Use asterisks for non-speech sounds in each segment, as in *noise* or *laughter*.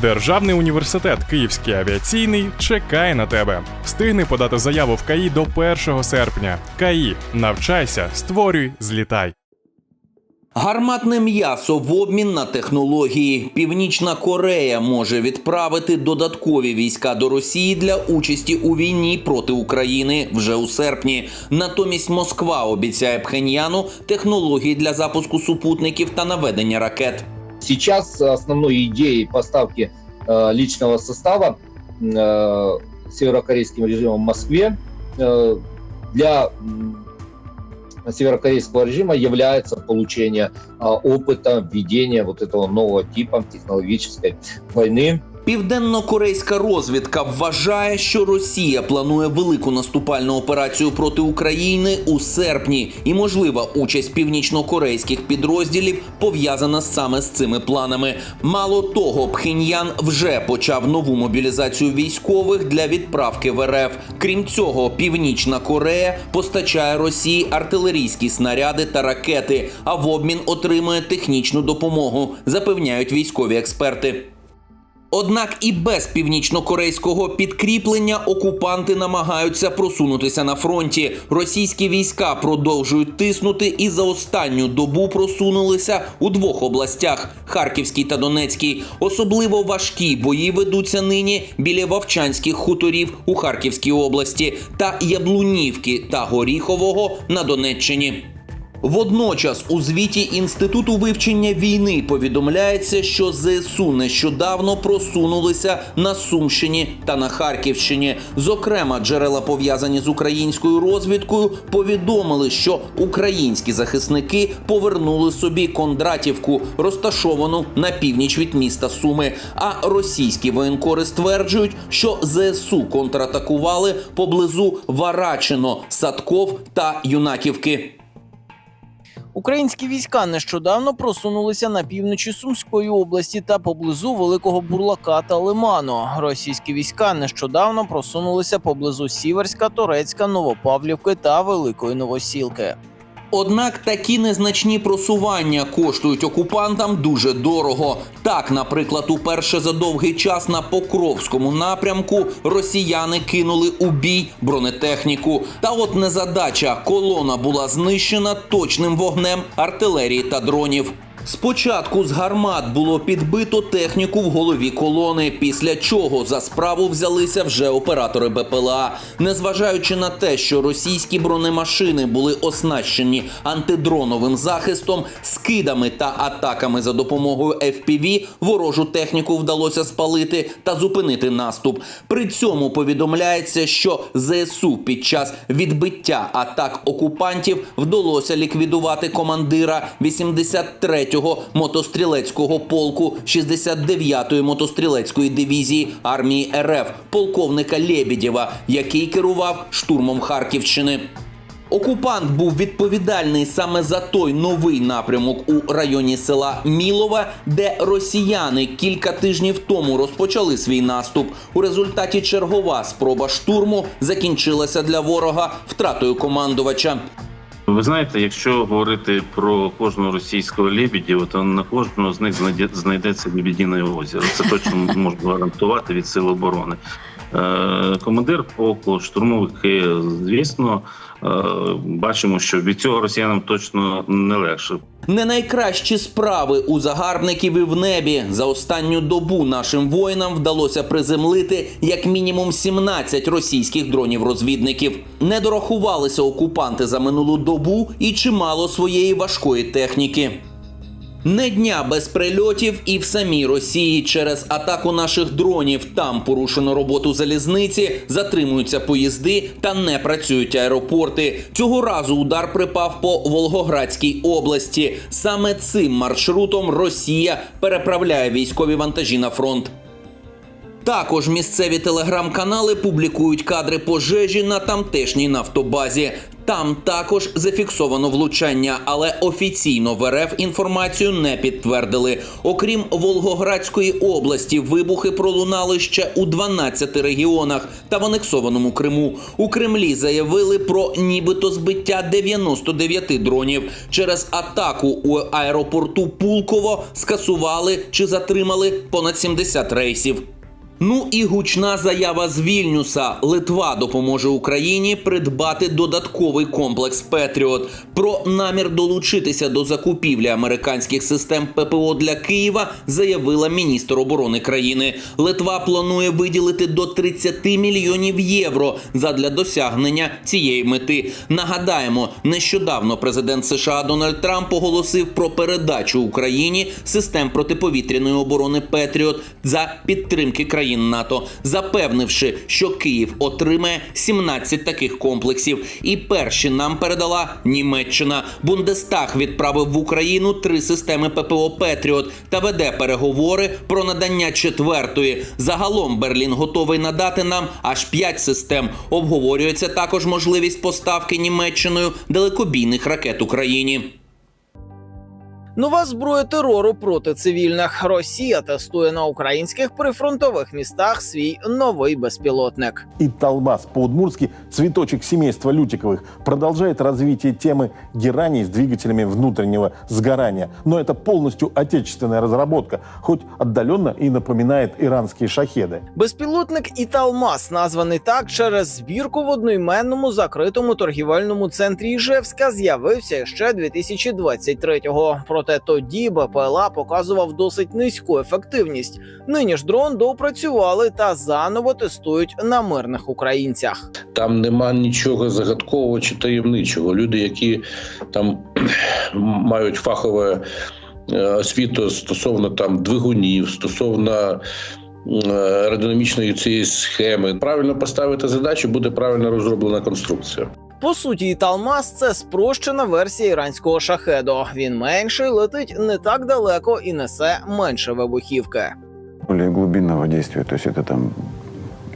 Державний університет Київський авіаційний чекає на тебе. Встигни подати заяву в КАІ до 1 серпня. КАІ. Навчайся, створюй, злітай. Гарматне м'ясо в обмін на технології. Північна Корея може відправити додаткові війська до Росії для участі у війні проти України вже у серпні. Натомість Москва обіцяє Пхеньяну технології для запуску супутників та наведення ракет. Сейчас основной идеей поставки э, личного состава э, северокорейским режимом в Москве э, для северокорейского режима является получение опыта введения вот этого нового типа технологической войны Південно-корейська розвідка вважає, що Росія планує велику наступальну операцію проти України у серпні, і можлива участь північно-корейських підрозділів пов'язана саме з цими планами. Мало того, Пхеньян вже почав нову мобілізацію військових для відправки в РФ. Крім цього, Північна Корея постачає Росії артилерійські снаряди та ракети, а в обмін отримує технічну допомогу, запевняють військові експерти. Однак і без північно-корейського підкріплення окупанти намагаються просунутися на фронті. Російські війська продовжують тиснути і за останню добу просунулися у двох областях Харківській та Донецькій. Особливо важкі бої ведуться нині біля Вовчанських хуторів у Харківській області та Яблунівки та Горіхового на Донеччині. Водночас у звіті Інституту вивчення війни повідомляється, що ЗСУ нещодавно просунулися на Сумщині та на Харківщині. Зокрема, джерела пов'язані з українською розвідкою повідомили, що українські захисники повернули собі Кондратівку, розташовану на північ від міста Суми. А російські воєнкори стверджують, що ЗСУ контратакували поблизу Варачино, Садков та Юнаківки. Українські війська нещодавно просунулися на півночі Сумської області та поблизу Великого Бурлака та Лиману. Російські війська нещодавно просунулися поблизу Сіверська, Торецька, Новопавлівки та Великої Новосілки. Однак такі незначні просування коштують окупантам дуже дорого. Так, наприклад, уперше за довгий час на Покровському напрямку росіяни кинули у бій бронетехніку. Та от незадача колона була знищена точним вогнем артилерії та дронів. Спочатку з гармат було підбито техніку в голові колони, після чого за справу взялися вже оператори БПЛА. Незважаючи на те, що російські бронемашини були оснащені антидроновим захистом, скидами та атаками за допомогою FPV, ворожу техніку вдалося спалити та зупинити наступ. При цьому повідомляється, що ЗСУ під час відбиття атак окупантів вдалося ліквідувати командира 83-го мотострілецького полку 69-ї мотострілецької дивізії армії РФ полковника Лєбідєва, який керував штурмом Харківщини. Окупант був відповідальний саме за той новий напрямок у районі села Мілова, де росіяни кілька тижнів тому розпочали свій наступ. У результаті чергова спроба штурму закінчилася для ворога втратою командувача. Ви знаєте, якщо говорити про кожного російського лебідєва, то на кожного з них знайде- знайдеться лебідіне озеро. Це точно можна гарантувати від сил оборони. Е, Командир полку, штурмовики, звісно, е, бачимо, що від цього росіянам точно не легше. Не найкращі справи у загарбників і в небі. За останню добу нашим воїнам вдалося приземлити як мінімум 17 російських дронів-розвідників. Не дорахувалися окупанти за минулу добу і чимало своєї важкої техніки. Не дня без прильотів і в самій Росії через атаку наших дронів там порушено роботу залізниці, затримуються поїзди та не працюють аеропорти. Цього разу удар припав по Волгоградській області. Саме цим маршрутом Росія переправляє військові вантажі на фронт. Також місцеві телеграм-канали публікують кадри пожежі на тамтешній нафтобазі. Там також зафіксовано влучання, але офіційно в РФ інформацію не підтвердили. Окрім Волгоградської області, вибухи пролунали ще у 12 регіонах та в анексованому Криму. У Кремлі заявили про нібито збиття 99 дронів. Через атаку у аеропорту Пулково скасували чи затримали понад 70 рейсів. Ну і гучна заява з Вільнюса. Литва допоможе Україні придбати додатковий комплекс Петріот. Про намір долучитися до закупівлі американських систем ППО для Києва заявила міністр оборони країни. Литва планує виділити до 30 мільйонів євро задля досягнення цієї мети. Нагадаємо, нещодавно президент США Дональд Трамп оголосив про передачу Україні систем протиповітряної оборони Петріот за підтримки країн НАТО, запевнивши, що Київ отримає 17 таких комплексів. І перші нам передала Німеччина. Бундестаг відправив в Україну три системи ППО Петріот та веде переговори про надання четвертої. Загалом Берлін готовий надати нам аж п'ять систем. Обговорюється також можливість поставки Німеччиною далекобійних ракет Україні. Нова зброя терору проти цивільних. Росія тестує на українських прифронтових містах свій новий безпілотник. И Талбас по-удмурски «Цветочек семейства Лютиковых» продолжает развитие темы гераний с двигателями внутреннего сгорания. Но это полностью отечественная разработка, хоть отдаленно и напоминает иранские шахеды. Безпілотник Італмас названий так через збірку в одноіменному закритому торгівельному центрі Іжевська з'явився ще 2023-го. Проте тоді БПЛА показував досить низьку ефективність. Нині ж дрон доопрацювали та заново тестують на мирних українцях. Там нема нічого загадкового чи таємничого. Люди, які там *clears throat* мають фахове е, освіту стосовно там двигунів, стосовно е, аеродинамічної цієї схеми, правильно поставити задачу, буде правильно розроблена конструкція. По суті, Талмас це спрощена версія іранського шахеду. Він менший, летить не так далеко і несе менше вибухівки. более глубинного действия, то есть это там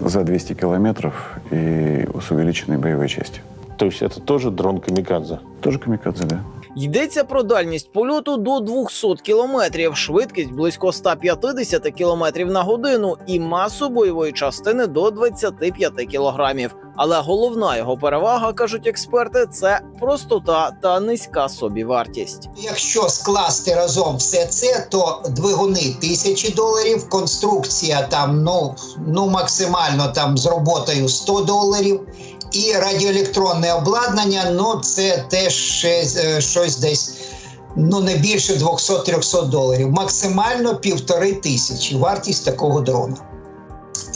за 200 километров и с увеличенной боевой частью. То есть это тоже дрон Камикадзе. Тоже камикадзе, да? Йдеться про дальність польоту до 200 кілометрів, швидкість близько 150 кілометрів на годину і масу бойової частини до 25 кілограмів. Але головна його перевага, кажуть експерти, це простота та низька собівартість. Якщо скласти разом все це, то двигуни тисячі доларів, конструкція там ну, ну максимально там з роботою 100 доларів, і радіоелектронне обладнання, ну це теж е, щось десь ну не більше 200-300 доларів. Максимально півтори тисячі вартість такого дрона.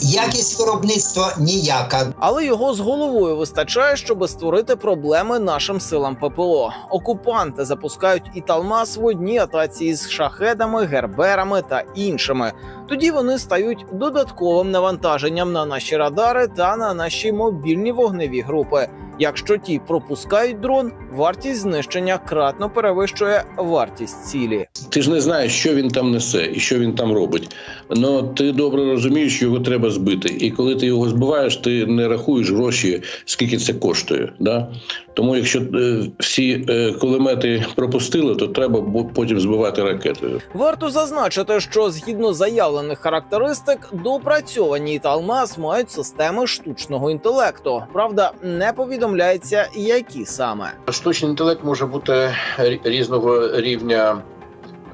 Якість виробництва ніяка. Але його з головою вистачає, щоб створити проблеми нашим силам ППО. Окупанти запускають Італмас в одній атаці із шахедами, герберами та іншими. Тоді вони стають додатковим навантаженням на наші радари та на наші мобільні вогневі групи. Якщо ті пропускають дрон, вартість знищення кратно перевищує вартість цілі. Ти ж не знаєш, що він там несе і що він там робить. Ну ти добре розумієш, що його треба збити. І коли ти його збиваєш, ти не рахуєш гроші, скільки це коштує. Да? Тому якщо е, всі е, кулемети пропустили, то треба потім збивати ракетою. Варто зазначити, що згідно заявлених характеристик, допрацьовані Італмас мають системи штучного інтелекту. Правда, не повідомляється, які саме. Штучний інтелект може бути різного рівня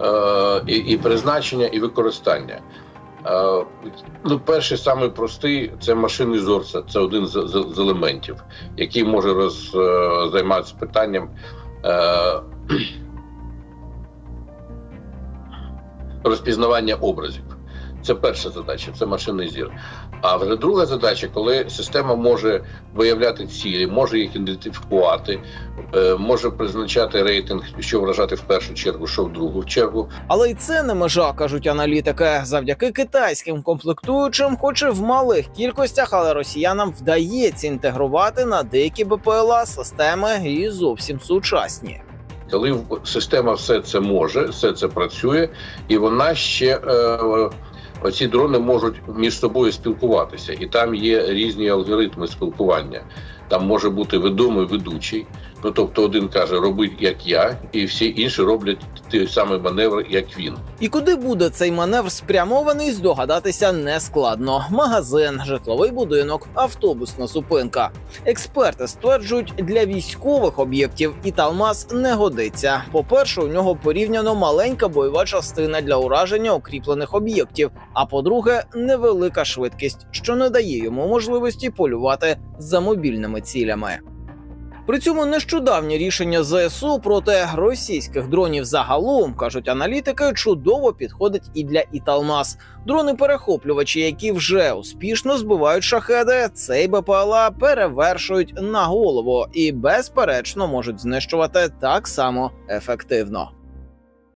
е, і, і призначення, і використання. Е, ну, перший самий простий це машини зорса. Це, один з, з, з елементів, який може роз, е, займатися питанням. Е, *clears throat* Розпізнавання образів. Це перша задача, це машинний зір. А вже друга задача, коли система може виявляти цілі, може їх ідентифікувати, е, може призначати рейтинг, що вражати в першу чергу, що в другу чергу. Але й це не межа, кажуть аналітики. Завдяки китайським комплектуючим, хоч і в малих кількостях, але росіянам вдається інтегрувати на деякі БПЛА системи і зовсім сучасні. Коли система все це може, все це працює, і вона ще е, оці дрони можуть між собою спілкуватися, і там є різні алгоритми спілкування. Там може бути відомий ведучий. Ну тобто один каже, роби як я, і всі інші роблять той самий маневр, як він. І куди буде цей маневр спрямований, здогадатися нескладно. Магазин, житловий будинок, автобусна зупинка. Експерти стверджують, для військових об'єктів Італмаз не годиться. По-перше, у нього порівняно маленька бойова частина для ураження укріплених об'єктів. А по-друге, невелика швидкість, що не дає йому можливості полювати за мобільними цілями. При цьому нещодавнє рішення ЗСУ проти російських дронів загалом кажуть аналітики, чудово підходить і для Італмас. Дрони-перехоплювачі, які вже успішно збивають шахеди, цей БПЛА перевершують на голову і безперечно можуть знищувати так само ефективно.